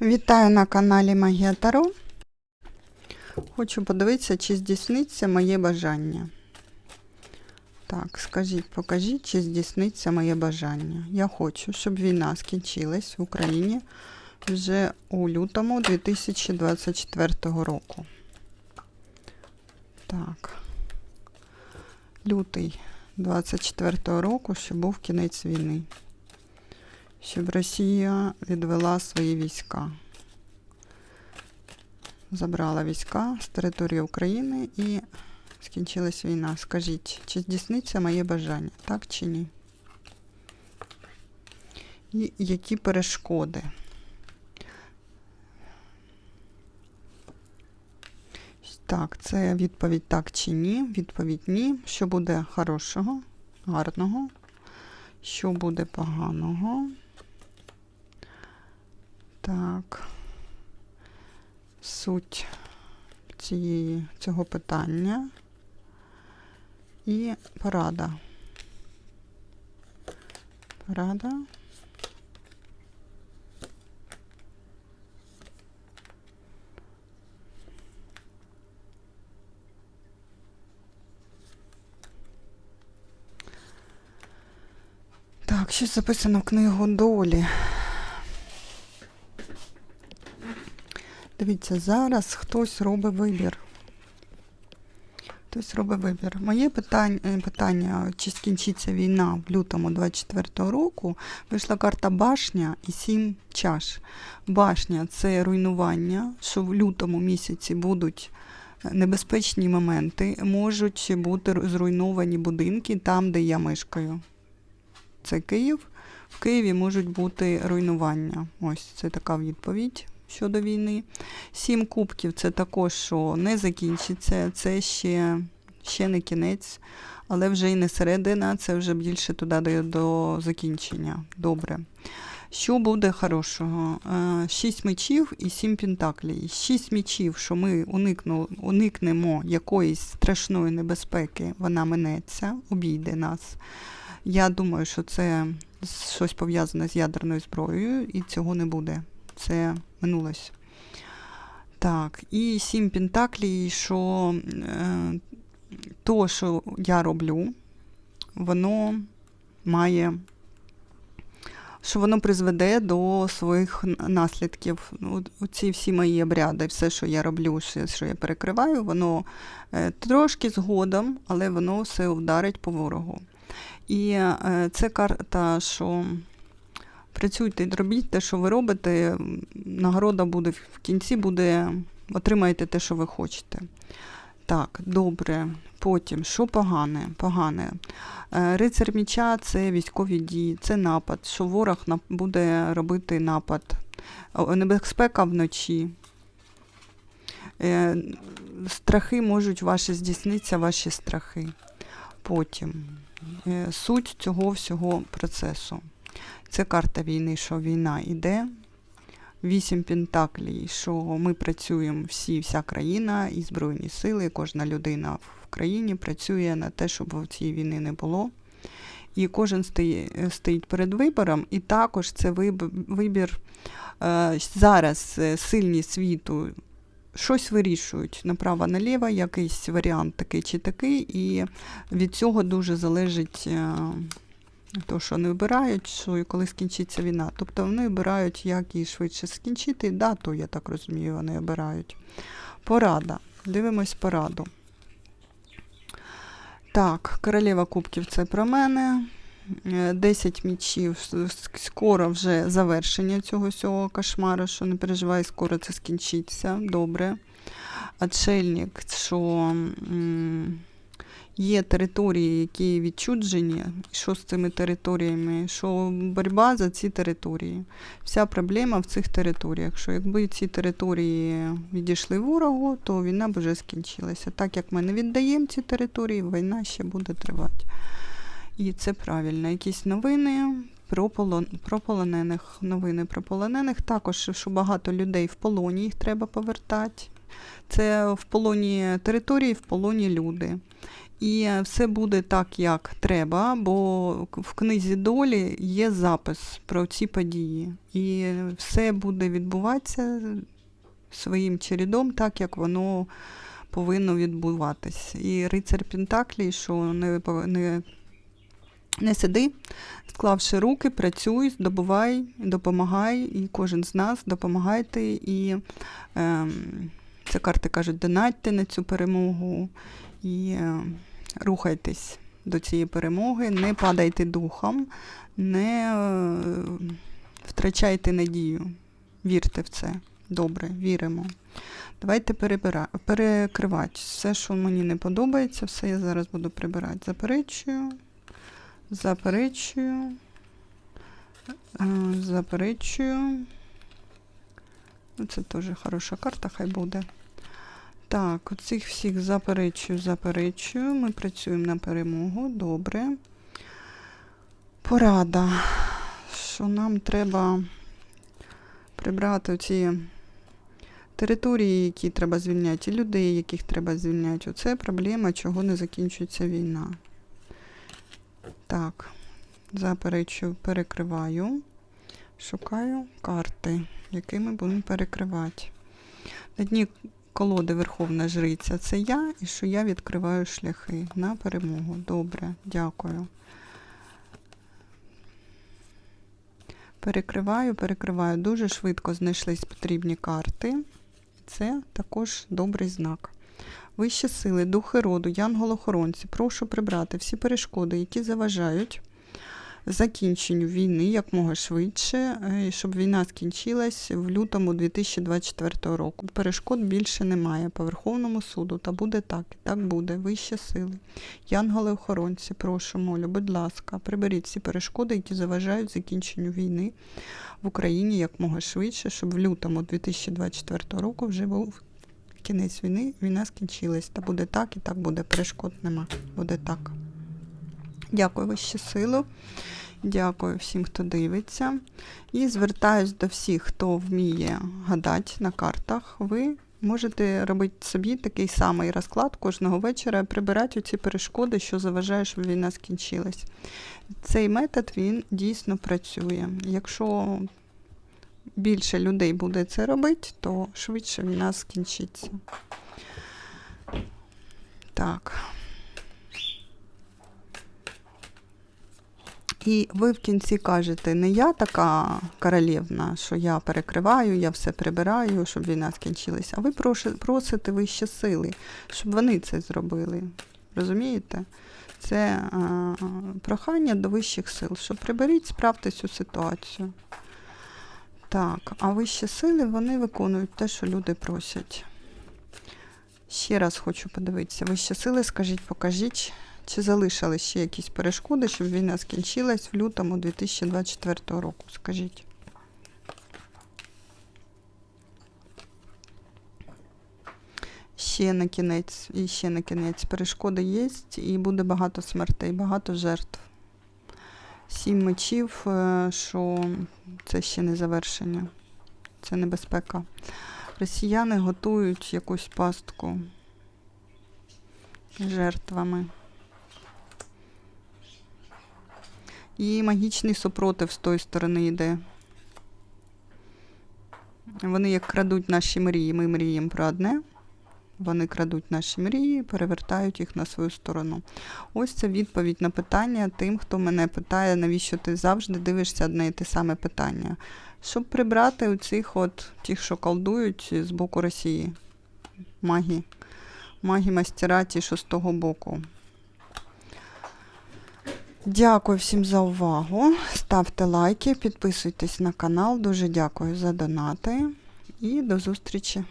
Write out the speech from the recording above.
Вітаю на каналі Магія Таро. Хочу подивитися, чи здійсниться моє бажання. Так, скажіть, покажіть, чи здійсниться моє бажання. Я хочу, щоб війна скінчилась в Україні вже у лютому 2024 року. Так. Лютий 24 року, щоб був кінець війни щоб Росія відвела свої війська. Забрала війська з території України і скінчилась війна. Скажіть, чи здійсниться моє бажання, так чи ні? І які перешкоди? Так, це відповідь так чи ні. Відповідь ні. Що буде хорошого, гарного, що буде поганого. Так. Суть цієї, цього питання і порада. Порада. Так, щось записано в книгу долі. Дивіться, зараз хтось робить вибір. Хтось робить вибір. Моє питання, е, питання, чи скінчиться війна в лютому 24-го року, вийшла карта башня і сім чаш. Башня це руйнування, що в лютому місяці будуть е, небезпечні моменти, можуть бути зруйновані будинки там, де я мешкаю. Це Київ. В Києві можуть бути руйнування. Ось це така відповідь щодо війни. Сім кубків це також, що не закінчиться, це ще, ще не кінець, але вже і не середина, це вже більше туди до, до закінчення. Добре. Що буде хорошого? Е, Шість мечів і сім пентаклей. Шість мечів, що ми уникну, уникнемо якоїсь страшної небезпеки, вона минеться, обійде нас. Я думаю, що це щось пов'язане з ядерною зброєю, і цього не буде. Це минулось. Так, і сім пентаклей, що е, то, що я роблю, воно має, що воно призведе до своїх наслідків. Ці всі мої обряди, все, що я роблю, все, що я перекриваю, воно е, трошки згодом, але воно все вдарить по ворогу. І е, це карта, що працюйте, робіть те, що ви робите. Нагорода буде в кінці буде, отримаєте те, що ви хочете. Так, добре. Потім, що погане? Погане. Е, Рицар міча це військові дії, це напад, що ворог буде робити напад. Небезпека вночі. Е, Страхи можуть ваші здійснитися, ваші страхи. Потім е, суть цього всього процесу. Це карта війни, що війна йде. Вісім пентаклей, що ми працюємо всі, вся країна, і Збройні сили, і кожна людина в країні працює на те, щоб цієї війни не було. І кожен стоїть, перед вибором, і також це вибір е, зараз е, сильні світу. Щось вирішують направо-наліво, якийсь варіант такий чи такий, і від цього дуже залежить. Е, то, що вони вибирають, що і коли скінчиться війна. Тобто вони обирають, як її швидше скінчити, дату, я так розумію, вони обирають. Порада. Дивимось пораду. Так, королева кубків це про мене. 10 мічів, скоро вже завершення цього всього кошмару, що не переживай, скоро це скінчиться. Добре. Отшельник, що. М Є території, які відчуджені, що з цими територіями, що боротьба за ці території. Вся проблема в цих територіях. Що якби ці території відійшли ворогу, то війна б вже скінчилася. Так як ми не віддаємо ці території, війна ще буде тривати. І це правильно. Якісь новини, про, полон, про полонених. Новини про полонених. Також, що багато людей в полоні, їх треба повертати. Це в полоні території, в полоні люди. І все буде так, як треба, бо в книзі долі є запис про ці події. І все буде відбуватися своїм чередом, так як воно повинно відбуватись. І рицар Пентаклі, що не, не, не сиди, склавши руки, працюй, здобувай, допомагай, і кожен з нас допомагайте. І ем, це карти кажуть, донатьте на цю перемогу і е, рухайтесь до цієї перемоги, не падайте духом, не е, втрачайте надію. Вірте в це. Добре, віримо. Давайте перебира... перекривати. Все, що мені не подобається, все я зараз буду прибирати. Заперечую, заперечую, е, заперечую. Це теж хороша карта, хай буде. Так, оцих всіх заперечую, заперечую. Ми працюємо на перемогу. Добре. Порада. Що нам треба прибрати ці території, які треба звільняти, і людей, яких треба звільняти. Оце проблема, чого не закінчується війна. Так, заперечую, перекриваю. Шукаю карти, якими будемо перекривати. На дні колоди Верховна Жриця це я, і що я відкриваю шляхи на перемогу. Добре, дякую. Перекриваю, перекриваю. Дуже швидко знайшлись потрібні карти. Це також добрий знак. Вищі сили, духи роду, янголохоронці, прошу прибрати всі перешкоди, які заважають закінченню війни якмога швидше, е, щоб війна скінчилась в лютому 2024 року. Перешкод більше немає по Верховному суду. Та буде так, і так буде. Вищі сили. Янголи-охоронці, прошу, молю, будь ласка, приберіть всі перешкоди, які заважають закінченню війни в Україні якмога швидше, щоб в лютому 2024 року вже був кінець війни, війна скінчилась. Та буде так, і так буде. Перешкод нема. Буде так. Дякую вищі силу. Дякую всім, хто дивиться. І звертаюсь до всіх, хто вміє гадати на картах. Ви можете робити собі такий самий розклад кожного вечора, прибирати ці перешкоди, що заважає, щоб війна скінчилась. Цей метод він дійсно працює. Якщо більше людей буде це робити, то швидше війна скінчиться. Так. І ви в кінці кажете, не я така королівна, що я перекриваю, я все прибираю, щоб війна скінчилась, а ви проси- просите вищі сили, щоб вони це зробили. Розумієте? Це е, прохання до вищих сил, що приберіть, справте цю ситуацію. Так, а вищі сили вони виконують те, що люди просять. Ще раз хочу подивитися. Вищі сили, скажіть, покажіть, чи залишились ще якісь перешкоди, щоб війна скінчилась в лютому 2024 року? Скажіть. Ще на кінець, і ще на кінець. Перешкоди є, і буде багато смертей, багато жертв. Сім мечів, е, що це ще не завершення, це небезпека. Росіяни готують якусь пастку жертвами. І магічний супротив з тої сторони йде. Вони як крадуть наші мрії, ми мріємо про одне. Вони крадуть наші мрії, перевертають їх на свою сторону. Ось це відповідь на питання тим, хто мене питає, навіщо ти завжди дивишся одне і те саме питання. Щоб прибрати оцих от тих, що колдують з боку Росії. Магі. Магі мастера ті, що з того боку. Дякую всім за увагу. Ставте лайки, підписуйтесь на канал. Дуже дякую за донати. І до зустрічі!